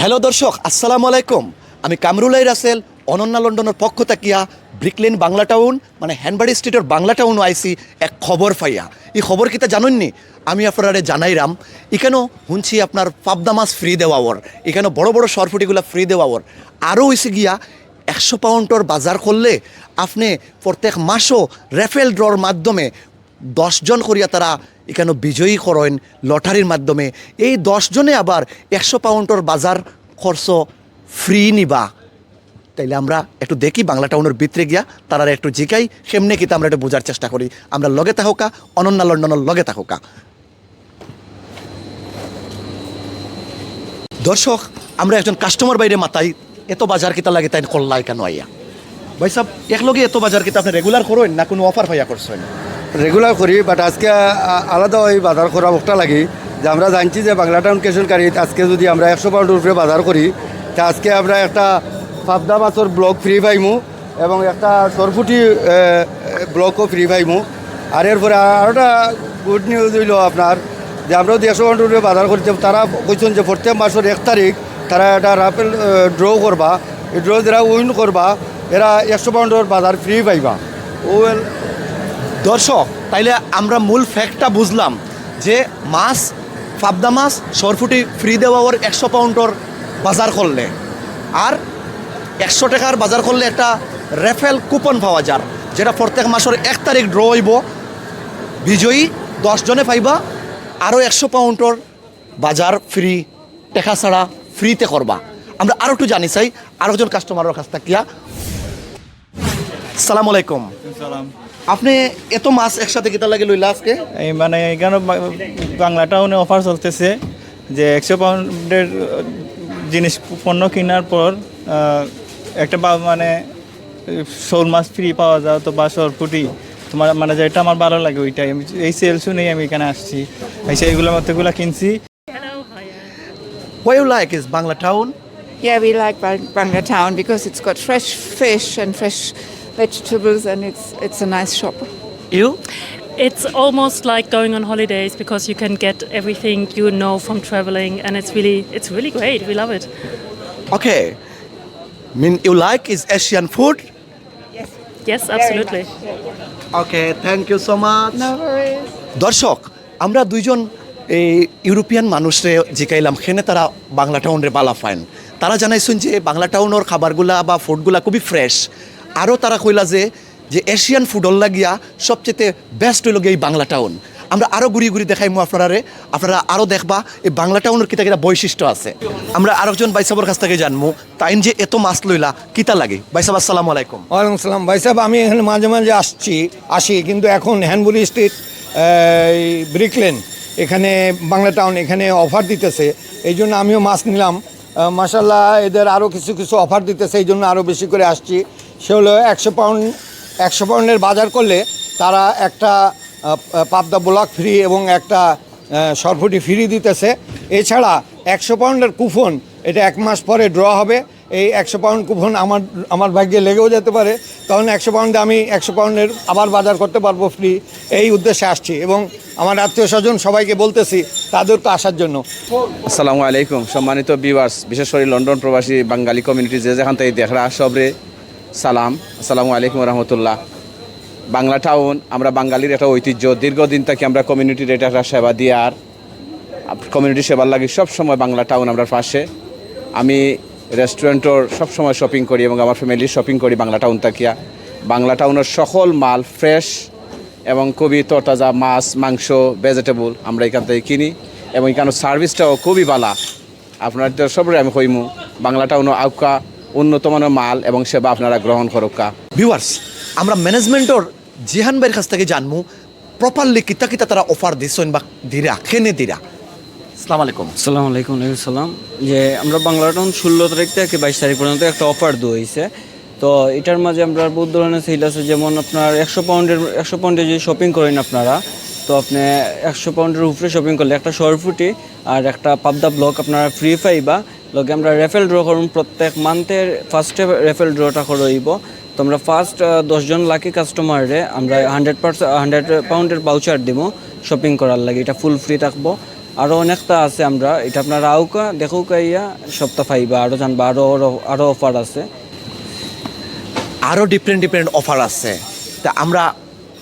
Hello দর্শক, আসসালামু আলাইকুম। আমি কামরুলাই রাসেল, অনন্যা লন্ডনের পক্ষ তাকিয়া ব্রিকলেন বাংলা টাউন মানে হ্যান্ডবাড়ি স্ট্রিটের বাংলা টাউন আইসি এক খবর পাইয়া। এই খবর কিতা জানেননি? আমি আপনারা জানাইরাম, এখানেও শুনছি আপনার পাবদা মাছ ফ্রি দেওয়া ওর। এখানে বড় বড় সরফুটিগুলো ফ্রি দেওয়া ওর। আরও হয়েছে গিয়া, একশো পাউন্ডর বাজার করলে আপনি প্রত্যেক মাসও রেফেল ড্রর মাধ্যমে দশজন করিয়া তারা এখানে বিজয়ী করেন লটারির মাধ্যমে। এই দশজনে আবার একশো পাউন্ডর বাজার খরচ ফ্রি নিবা। তাইলে আমরা একটু দেখি বাংলা টাউনের ভিতরে গিয়া তারা একটু জিকাই সেমনে কিন্তু আমরা একটু বোঝার চেষ্টা করি। আমরা লগে থাকা অনন্যা লন্ডনের লগে থাকা দর্শক, আমরা একজন কাস্টমার বাইরে মাতাই, এত বাজার কিতা লাগে তাই করলাই কেন আইয়া। ভাই সাহেব, একলগে এত বাজার কিতা আপনি রেগুলার করেন না কোনো অফার ভাইয়া করছেন? রেগুলার করি বাট আজকে আলাদা ওই বাজার করা একটা লাগি। যে আমরা জানছি যে বাংলা টাউন কেশনকারীত আজকে যদি আমরা একশো পাউন্ড উপরে বাজার করি, তা আজকে আমরা একটা পাবদা মাছের ব্লক ফ্রি পাইমু এবং একটা সরফুটি ব্লকও ফ্রি পাইমু। আর এরপরে আরোটা গুড নিউজ হইল আপনার, যে আমরা যদি একশো পাউন্ড উপরে বাজার করতে তারা কইছেন যে প্রত্যেক মাসের এক তারিখ তারা একটা রাফেল ড্র করবা। এই ড্র যারা উইন করবা, এরা একশো পাউন্ডের বাজার ফ্রি পাইবা। ওয়েল দর্শক, তাইলে আমরা মূল ফ্যাক্টটা বুঝলাম যে মাছ, পাবদা মাছ সরফুটি ফ্রি দেওয়া ওর একশো পাউন্ডর বাজার করলে। আর একশো টাকার বাজার করলে একটা রেফেল কুপন পাওয়া যার, যেটা প্রত্যেক মাসের এক তারিখ ড্র হইব। বিজয়ী দশজনে পাইবা, আরও একশো পাউন্ডর বাজার ফ্রি টেকা ছাড়া ফ্রিতে করবা। আমরা আরও একটু জানি চাই, আরও একজন কাস্টমারের কাছ থাকিয়া সালাম আলাইকুম। সালাম। আপনি এত মাছ একসাথে কিতা লাগে লইলা আজকে? এই মানে এখানে বাংলা টাউনে অফার চলতেছে যে একশো পাউন্ডের জিনিস পণ্য কেনার পর একটা বা- মানে শোল মাছ ফ্রি পাওয়া যায় তো বা সরপুটি তোমার মানে যেটা আমার ভালো লাগে ওইটাই। আমি এই সেল শুনেই আমি এখানে আসছি। এসে এইগুলো মতো এগুলো কিনছি। What you like is Bangla Town. Yeah, we like Bang- Bangla Town because it's got fresh fish and fresh vegetables, and it's it's a nice shop. You? It's almost like going on holidays because you can get everything you know from traveling, and it's really it's really great. We love it. Okay. I Mean you like is Asian food? Yes, absolutely. Okay, thank you so much. No worries. দর্শক আমরা দুইজন এই European মানুষরে জিকাইলাম সেনে তারা বাংলা টাউনের বালা fine তারা জানাইছেন যে বাংলা টাউনের খাবারগুলা বা ফুডগুলা খুবই ফ্রেশ আরও তারা কইলা যে যে এশিয়ান ফুডল লাগিয়া সবচেয়ে বেস্ট হইল এই বাংলা টাউন আমরা আরও ঘুরি ঘুরি দেখাইমু আপনারারে, আপনারা আরও দেখবা এই বাংলা টাউনের কিতা কিতা বৈশিষ্ট্য আছে। আমরা আরেকজন বাইসাবর কাছ থেকে জানব তাইন যে এত মাছ লইলা, কিতা লাগে? বাইসাব, আসসালামু আলাইকুম। ওয়ালাইকুম সালাম বাইসাব, আমি এখানে মাঝে মাঝে আসছি, আসি, কিন্তু এখন হ্যান্ডবুলি স্ট্রিট ব্রিকলেন এখানে বাংলা টাউন এখানে অফার দিতেছে। এই জন্য আমিও মাছ নিলাম। মাসাল্লাহ এদের আরও কিছু কিছু অফার দিতেছে, এই জন্য আরও বেশি করে আসছি। সে হলো একশো পাউন্ড, একশো পাউন্ডের বাজার করলে তারা একটা পাবদা ব্লক ফ্রি এবং একটা সরফুটি ফ্রি দিতেছে। এছাড়া একশো পাউন্ডের কুফন, এটা এক মাস পরে ড্র হবে। এই একশো পাউন্ড কুপন আমার আমার ভাগ্যে লেগেও যেতে পারে। তখন একশো পাউন্ডে আমি একশো পাউন্ডের আবার বাজার করতে পারব ফ্রি। এই উদ্দেশ্যে আসছি এবং আমার আত্মীয় স্বজন সবাইকে বলতেছি, তাদের তো আসার জন্য। আসসালামু আলাইকুম, সম্মানিত ভিউয়ার্স বিশেষ করে লন্ডন প্রবাসী বাঙালি কমিউনিটি যে যেখান থেকে দেখরা সবরে সালাম, আসসালামু আলাইকুম রহমতুল্লাহ। বাংলা টাউন, আমরা বাঙালির একটা ঐতিহ্য। দীর্ঘদিন থেকে আমরা কমিউনিটির এটা একটা সেবা দিয়ে আর কমিউনিটি সেবার লাগি সব সময় বাংলা টাউন আমরা পাশে। আমি রেস্টুরেন্টর সব সময় শপিং করি এবং আমার ফ্যামিলির শপিং করি বাংলা টাউন তাকিয়া বাংলা টাউনের সকল মাল ফ্রেশ এবং খুবই তরতাজা মাছ, মাংস ভেজিটেবল আমরা এখান থেকে কিনি এবং এখানে সার্ভিসটাও খুবই ভালো আপনার তো সবরে আমি কইমু, বাংলা টাউনও আউকা উন্নত মানের মাল এবং সেবা আপনারা গ্রহণ করুকা ভিউয়ার্স আমরা ম্যানেজমেন্টর জিহান ভাইয়ের কাছ থেকে জানমু প্রপারলি কিতা কিতা তারা অফার দিছেন বা দিরা খেনে দিরা সালাম আলাইকুম আসসালামু আলাইকুম সালাম যে আমরা বাংলা টাউন ষোলো তারিখ থেকে বাইশ তারিখ পর্যন্ত একটা অফার দেওয়া হয়েছে। তো এটার মাঝে আমরা বহুত ধরনের সেল আছে যেমন আপনার একশো পাউন্ডের একশো পাউন্ডে যদি শপিং করেন আপনারা তো আপনি একশো পাউন্ডের উপরে শপিং করলে একটা শর্টফুটি আর একটা পাবদা ব্লক আপনারা ফ্রি পাইবা। লগে আমরা রেফেল ড্র করুন, প্রত্যেক মান্থের ফার্স্টে রেফেল ড্রটা করইব তো আমরা ফার্স্ট দশজন লাকি কাস্টমারে আমরা হান্ড্রেড পার্সেন্ট হান্ড্রেড পাউন্ডের পাউচার দিব শপিং করার লাগে, এটা ফুল ফ্রি থাকব। আরও অনেকটা আছে আমরা, এটা আপনার আউকা দেখুকা ইয়া, সপ্তাহ পাইবা আরও জানবা আরও আরও অফার আছে। আরও ডিফারেন্ট ডিফারেন্ট অফার আছে। তা আমরা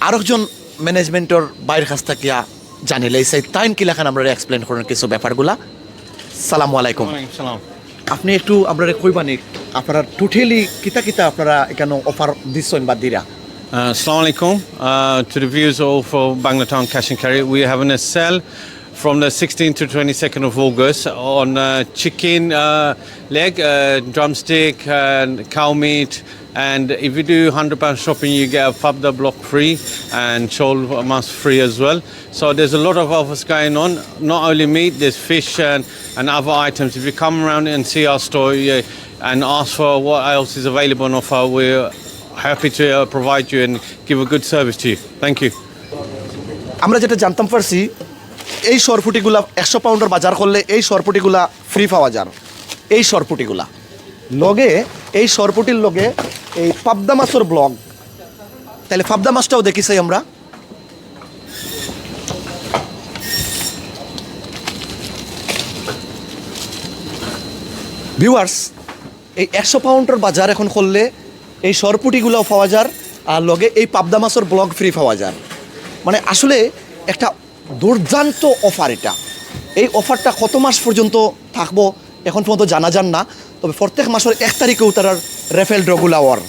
আরেকজন ম্যানেজমেন্টর বাইরের কাছ থেকে জানিলে কি লেখান আমরা এক্সপ্লেন করেন কিছু ব্যাপারগুলা। সালামু আলাইকুম আপনি একটু আপনারা কইবানি আপনারা টোটালি কিতা কিতা আপনারা এখানে অফার দিচ্ছেন বা দিরা Uh, Assalamu alaikum uh, to the viewers all for Bangladesh Cash and Carry. We are having a sale from the 16th to 22nd of August on uh, chicken uh, leg, uh, drumstick, and cow meat. And if you do 100 pound shopping, you get a Fabda block free and shoal mask free as well. So there's a lot of offers going on. Not only meat, there's fish and, and other items. If you come around and see our store yeah, and ask for what else is available on offer, we're happy to uh, provide you and give a good service to you. Thank you. আমরা যেটা জানতাম পারছি এই সরপুটিগুলা একশো পাউন্ডের বাজার করলে এই সরপুটিগুলা ফ্রি পাওয়া যার এই সরপুটিগুলা। লগে এই সরপুটির লগে এই পাবদা মাছের ব্লগ তাহলে পাবদা মাছটাও দেখিছি আমরা। ভিউয়ার্স এই একশো পাউন্ডের বাজার এখন করলে এই সরপুটিগুলাও পাওয়া যার আর লগে এই পাবদা মাছের ব্লগ ফ্রি পাওয়া যায়। মানে আসলে একটা দুর্দান্ত অফার এটা। এই অফারটা কত মাস পর্যন্ত থাকব এখন পর্যন্ত জানা যান না, তবে প্রত্যেক মাসের এক তারিখেও তার রেফেল ড্রগুলাওয়ার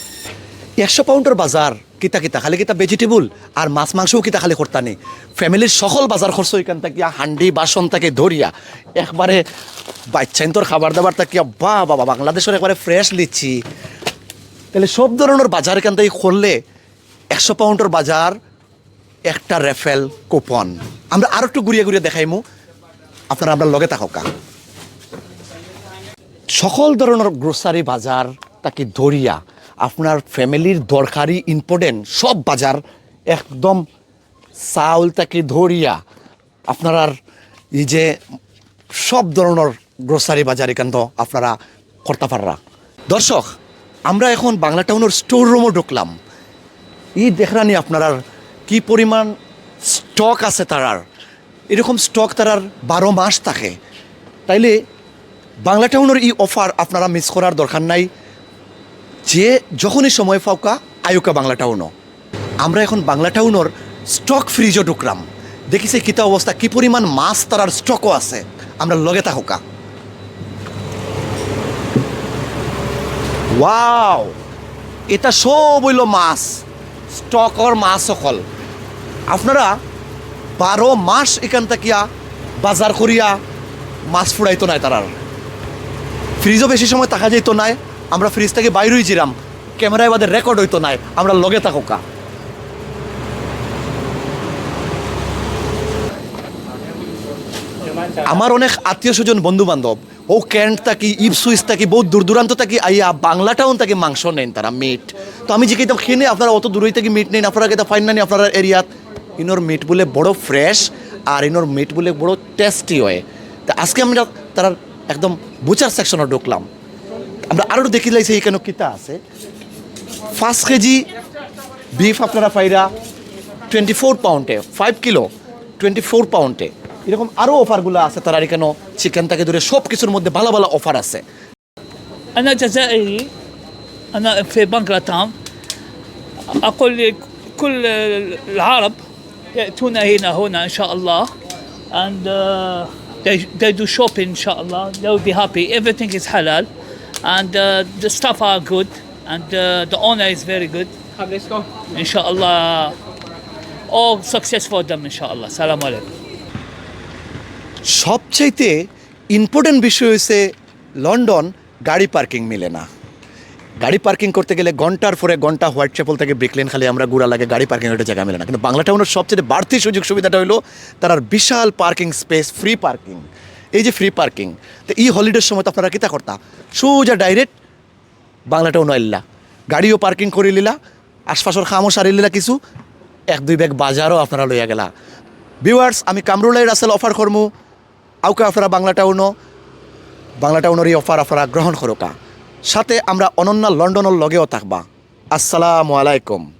একশো পাউন্ডের বাজার, কিতা কিতা, খালি কিতা ভেজিটেবল আর মাছ মাংসও কিতা খালি করতা নেই। ফ্যামিলির সকল বাজার খরচ এখান থেকে, হান্ডি, বাসন থেকে ধরিয়া, একবারে বাচ্চাইন তোর খাবার দাবার থাকিয়া বা বাবা, বাংলাদেশের একবারে ফ্রেশ লিচ্ছি তাহলে সব ধরনের বাজার এখান থেকে করলে একশো পাউন্ডের বাজার একটা রেফেল কুপন। আমরা আরও একটু ঘুরিয়ে ঘুরিয়ে দেখাইমু। আপনারা আমরা লগে থাকা সকল ধরনের গ্রোসারি বাজার তাকে ধরিয়া আপনার ফ্যামিলির দরকারি ইম্পর্টেন্ট সব বাজার একদম চাউল তাকে ধরিয়া আপনার এই যে সব ধরনের গ্রোসারি বাজার এখান তো আপনারা করতে পাররা। দর্শক, আমরা এখন বাংলা টাউনের স্টোর রুমও ঢুকলাম। ই দেখরানি আপনার কি পরিমাণ স্টক আছে তারার? এরকম স্টক তারার বারো মাস থাকে। তাইলে বাংলা টাউনের এই অফার আপনারা মিস করার দরকার নাই। যে যখনই সময় ফাউকা আয়ুকা বাংলা টাউনও। আমরা এখন বাংলা টাউনের স্টক ফ্রিজও ঢুকলাম। দেখিছে কিতা অবস্থা, কি পরিমাণ মাছ তারার স্টকও আছে। আমরা লগে থাকা ওয়াও এটা সব হইল মাছ। স্টকর মাছ সকল আপনারা বারো মাস এখান থাকিয়া বাজার করিয়া মাছ ফুরাইতো নাই তারা ফ্রিজও বেশি সময় থাকা যেত নাই, আমরা ফ্রিজ থেকে বাইরেই জিরাম ক্যামেরায় বাদে রেকর্ড হইতো নাই, আমরা লগে থাকা আমার অনেক আত্মীয় স্বজন বন্ধু বান্ধব ও ক্যান্ট থাকি ইপ সুইস থাকি, বহুত দূর দূরান্ত থাকি আইয়া বাংলা টাউন থেকে মাংস নেন তারা মিট তো আমি যে কেতাম খেয়ে আপনারা অত দূরই থেকে মিট নেন, আপনারা কেতা ফাইন নানি আপনারা এরিয়াত। ইনোর মিট বলে বড় ফ্রেশ আর ইনোর মিট বলে বড় টেস্টি হয় তা আজকে আমরা তারা একদম বুচার সেকশনে ঢুকলাম আমরা আরও দেখি লাইছি এখানে কিতা আছে পাঁচ কেজি বিফ আপনারা পাইরা টোয়েন্টি ফোর পাউন্ডে ফাইভ কিলো টোয়েন্টি ফোর পাউন্ডে এরকম আরও অফারগুলো আছে তারা এখানে চিকেন থেকে দূরে সব কিছুর মধ্যে ভালো ভালো অফার আছে أنا جزائري أنا في بنغلاتاون أقول لكل العرب يأتون هنا هنا إن شاء الله and uh, they, they do shopping إن شاء الله they will be happy everything is halal and uh, the staff are good and uh, the owner is very good إن شاء الله all success for them إن شاء الله السلام عليكم সবচাইতে important বিষয় হয়েছে London গাড়ি parking মিলে না গাড়ি parking করতে গেলে ঘণ্টার পরে ঘণ্টা হোয়াইট চ্যাপল থেকে ব্রিকলেন খালি আমরা গুড়া লাগে গাড়ি পার্কিং একটা জায়গা মেলে না। কিন্তু বাংলা টাউনের সবচেয়ে বাড়তি সুযোগ সুবিধাটা হলো তার বিশাল পার্কিং স্পেস, ফ্রি পার্কিং। এই যে ফ্রি পার্কিং, তো এই হলিডের সময় তো আপনারা কিতা করতা? সোজা ডাইরেক্ট বাংলা টাউন আইল্লা গাড়িও পার্কিং করে লিলা আশপাশের খামও সারি লিলা কিছু। এক, দুই ব্যাগ বাজারও আপনারা লইয়া গেলা। ভিউয়ার্স আমি কামরুলাই রাসেল অফার করমু। আউকে আপনারা বাংলা টাউনও বাংলা টাউনের এই অফার আপনারা গ্রহণ করোকা সাথে আমরা অনন্যা লন্ডনের লগেও থাকবা। আসসালামু আলাইকুম।